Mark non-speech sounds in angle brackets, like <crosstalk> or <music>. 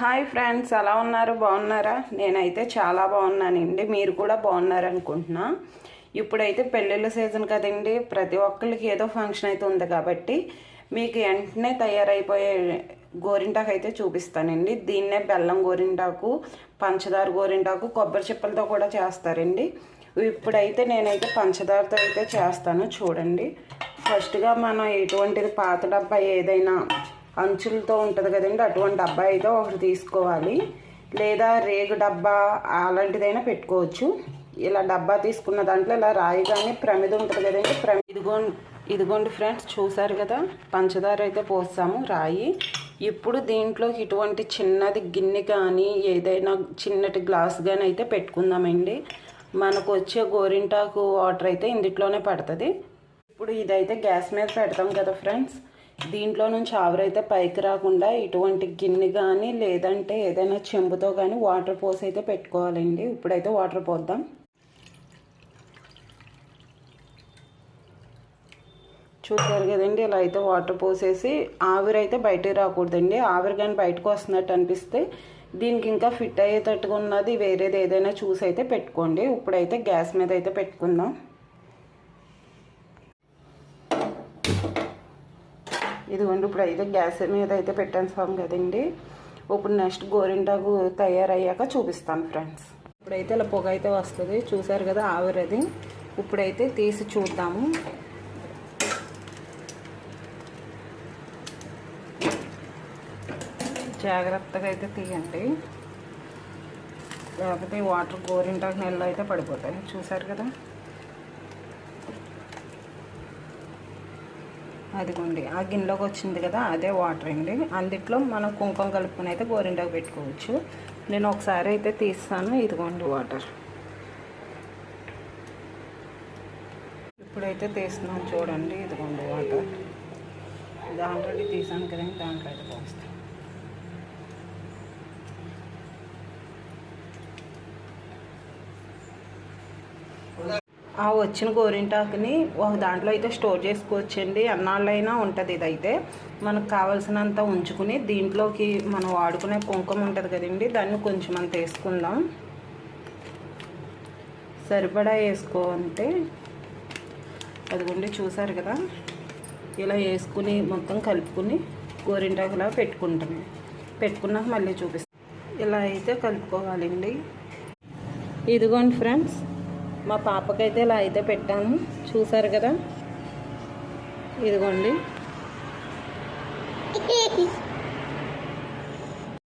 Hi friends ఎలా ఉన్నారు? బాగున్నారా? నేనైతే చాలా బాగున్నానండి. మీరు కూడా బాగున్నారనుకుంటున్నా. ఇప్పుడైతే పెళ్ళిళ్ళ సీజన్ కదండి. ప్రతి ఒక్కరికి ఏదో ఫంక్షన్ అయితే ఉంది కాబట్టి మీకు వెంటనే తయారైపోయే గోరింటాకు అయితే చూపిస్తానండి. దీన్నే బెల్లం గోరింటాకు పంచదార గోరింటాకు కొబ్బరి చిప్పలతో కూడా చేస్తారండి. ఇప్పుడైతే నేనైతే పంచదారతో అయితే చేస్తాను. చూడండి. ఫస్ట్గా మనం ఎటువంటిది పాత డబ్బా ఏదైనా అంచులతో ఉంటుంది కదండి అటువంటి డబ్బా అయితే ఒకటి తీసుకోవాలి. లేదా రేగు డబ్బా అలాంటిదైనా పెట్టుకోవచ్చు. ఇలా డబ్బా తీసుకున్న దాంట్లో ఇలా రాయి కానీ ప్రమిద ఉంటుంది కదండి ప్రమి ఇదిగోండి ఇదిగోండి ఫ్రెండ్స్ చూసారు కదా పంచదార అయితే పోస్తాము రాయి. ఇప్పుడు దీంట్లోకి ఇటువంటి చిన్నది గిన్నె కానీ ఏదైనా చిన్నటి గ్లాస్ కానీ అయితే పెట్టుకుందామండి. మనకు వచ్చే గోరింటాకు వాటర్ అయితే ఇందులోనే పడుతుంది. ఇప్పుడు ఇదైతే గ్యాస్ మీద పెడతాం కదా ఫ్రెండ్స్ దీంట్లో నుంచి ఆవిరైతే పైకి రాకుండా ఇటువంటి గిన్నె కానీ లేదంటే ఏదైనా చెంబుతో కానీ వాటర్ పోసి అయితే పెట్టుకోవాలండి. ఇప్పుడైతే వాటర్ పోద్దాం. చూసారు కదండి ఇలా అయితే వాటర్ పోసేసి ఆవిరైతే బయటకు రాకూడదండి. ఆవిరి కానీ బయటకు వస్తున్నట్టు అనిపిస్తే దీనికి ఇంకా ఫిట్ అయ్యేటట్టుగా ఉన్నది వేరేది ఏదైనా చూసి అయితే పెట్టుకోండి. ఇప్పుడైతే గ్యాస్ మీద అయితే పెట్టుకుందాం. ఇదిగోండి ఇప్పుడు అయితే గ్యాస్ మీద అయితే పెట్టేస్తాం కదండి. ఇప్పుడు నెక్స్ట్ గోరింటాకు తయారయ్యాక చూపిస్తాను ఫ్రెండ్స్. ఇప్పుడైతే ఇలా పొగ అయితే వస్తుంది. చూసారు కదా ఆవిరది. ఇప్పుడైతే తీసి చూద్దాము. జాగ్రత్తగా అయితే తీయండి. లేకపోతే ఈ వాటర్ గోరింటాకు నెలలో అయితే పడిపోతాయి. చూసారు కదా? అదిగోండి ఆ గిన్నెలోకి వచ్చింది కదా అదే వాటర్ అండి. అందుట్లో మనం కుంకుమ కలుపుకొని అయితే గోరింటాకు పెట్టుకోవచ్చు. నేను ఒకసారి అయితే తీస్తాను ఇదిగోండి వాటర్ ఇప్పుడైతే తీస్తున్నాను చూడండి ఇదిగోండి వాటర్ దాంట్లో తీసాను కదండి దాంట్లో అయితే పోస్తాను. ఆ వచ్చిన గోరింటాకుని ఒక దాంట్లో అయితే స్టోర్ చేసుకోవచ్చండి. అన్నాళ్ళైనా ఉంటుంది ఇదైతే. మనకు కావాల్సినంత ఉంచుకుని దీంట్లోకి మనం వాడుకునే కుంకుమ ఉంటుంది కదండి దాన్ని కొంచెం అంత వేసుకుందాం. సరిపడా వేసుకోవంటే అదిగోండి చూసారు కదా ఇలా వేసుకుని మొత్తం కలుపుకుని గోరింటాకులా పెట్టుకుంటాను పెట్టుకున్నాక మళ్ళీ చూపిస్తాను ఇలా అయితే కలుపుకోవాలండి. ఇదిగోండి ఫ్రెండ్స్ మా పాపకైతే ఇలా అయితే పెట్టాను. చూసారు కదా? ఇదిగోండి. <laughs>